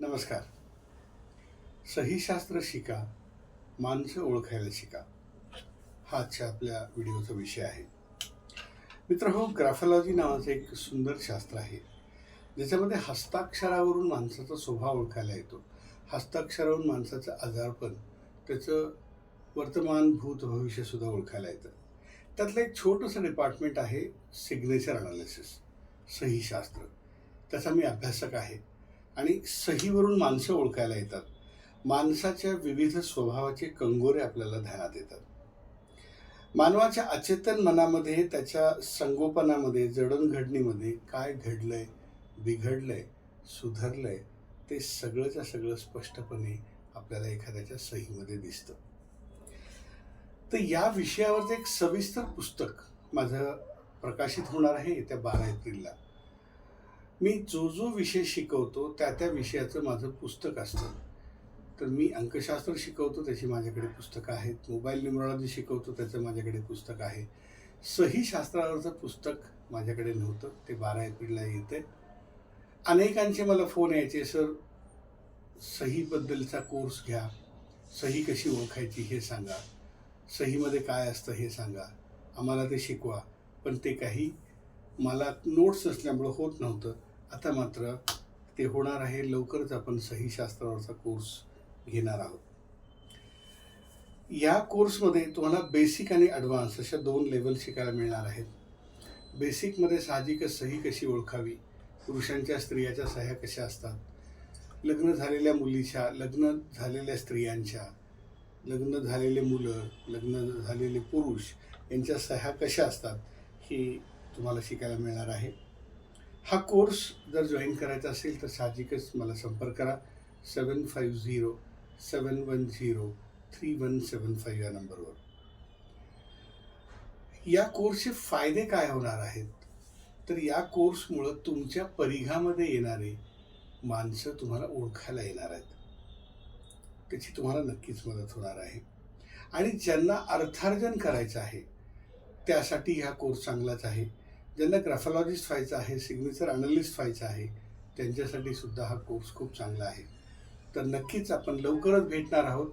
नमस्कार. सहीशास्त्र शिका माणसं ओळखायला शिका. हा आजच्या आपल्या व्हिडिओचा विषय आहे. मित्र हो ग्राफॉलॉजी नावाचं एक सुंदर शास्त्र आहे ज्याच्यामध्ये हस्ताक्षरावरून माणसाचा स्वभाव ओळखायला येतो. हस्ताक्षरावरून माणसाचं आजारपण त्याचं वर्तमान भूत भविष्यसुद्धा ओळखायला येतं. त्यातलं एक छोटंसं डिपार्टमेंट आहे सिग्नेचर अनालिसिस सहीशास्त्र. त्याचा मी अभ्यासक आहे. आणि सहीवरून माणसं ओळखायला येतात. माणसाच्या विविध स्वभावाचे कंगोरे आपल्याला ध्यानात येतात. मानवाच्या अचेतन मनामध्ये त्याच्या संगोपनामध्ये जडणघडणीमध्ये काय घडलंय बिघडलंय सुधारलंय ते सगळंच्या सगळं स्पष्टपणे आपल्याला एखाद्याच्या सहीमध्ये दिसतं. तर या विषयावरचं एक सविस्तर पुस्तक माझं प्रकाशित होणार आहे येत्या बारा एप्रिलला. मी जो जो विषय शिकवतो त्या त्या विषयाचं माझं पुस्तक असतं. तर मी अंकशास्त्र शिकवतो त्याची माझ्याकडे पुस्तकं आहेत. मोबाईल न्युमरॉलॉजी शिकवतो त्याचं माझ्याकडे पुस्तक आहे. सही शास्त्रावरचं पुस्तक माझ्याकडे नव्हतं. ते बारा एप्रिलला येते अनेकांचे मला फोन यायचे सर सहीबद्दलचा कोर्स घ्या. सही कशी ओळखायची हे सांगा. सहीमध्ये काय असतं हे सांगा. आम्हाला ते शिकवा. पण ते काही मला नोट्स असल्यामुळं होत नव्हतं. आता मात्र ते होणार आहे लवकरच आपण सहीशास्त्रावरचा कोर्स घेणार आहोत. या कोर्समध्ये तुम्हाला बेसिक आणि ॲडव्हान्स अशा दोन लेवल शिकायला मिळणार आहेत. बेसिकमध्ये साहजिकच सही कशी ओळखावी पुरुषांच्या स्त्रियाच्या सह्या कशा असतात लग्न झालेल्या मुलीच्या लग्न झालेल्या स्त्रियांच्या लग्न झालेले मुलं लग्न झालेले पुरुष यांच्या सह्या कशा असतात हे तुम्हाला शिकायला मिळणार आहे. हा कोर्स जर जॉईन करायचा असेल तर साहजिकच मला संपर्क करा. Seven five zero seven one zero three one seven five या नंबरवर या कोर्सचे फायदे काय होणार आहेत? तर या कोर्समुळं तुमच्या परिघामध्ये येणारे माणसं तुम्हाला ओळखायला येणार आहेत. त्याची तुम्हाला नक्कीच मदत होणार आहे. आणि ज्यांना अर्थार्जन करायचं आहे त्यासाठी हा कोर्स चांगलाच आहे. ज्यांना ग्राफॉलॉजिस्ट व्हायचं आहे सिग्नेचर अनालिस्ट व्हायचं आहे त्यांच्यासाठी सुद्धा हा कोर्स खूप चांगला आहे. तर नक्कीच आपण लवकरच भेटणार आहोत.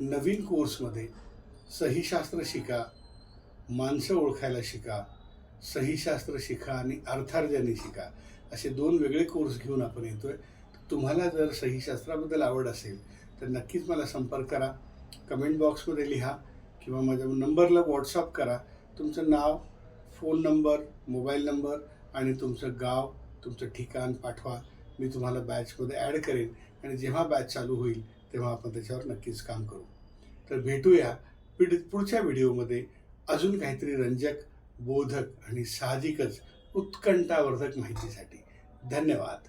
नवीन कोर्समध्ये सहीशास्त्र शिका माणसं ओळखायला शिका सहीशास्त्र शिका आणि अर्थार्जनी शिका. असे दोन वेगळे कोर्स घेऊन आपण येतो आहे तुम्हाला जर सहीशास्त्राबद्दल आवड असेल तर नक्कीच मला संपर्क करा. कमेंट बॉक्समध्ये लिहा किंवा माझ्या नंबरला व्हॉट्सअप करा. तुमचं नाव फोन नंबर मोबाईल नंबर आणि तुमचं गाव तुमचं ठिकाण पाठवा. मी तुम्हाला बॅचमध्ये ॲड करेन आणि जेव्हा बॅच चालू होईल तेव्हा आपण त्याच्यावर नक्कीच काम करू. तर भेटूया पिढ पुढच्या व्हिडिओमध्ये. अजून काहीतरी रंजक बोधक आणि साहजिकच उत्कंठावर्धक माहितीसाठी. धन्यवाद.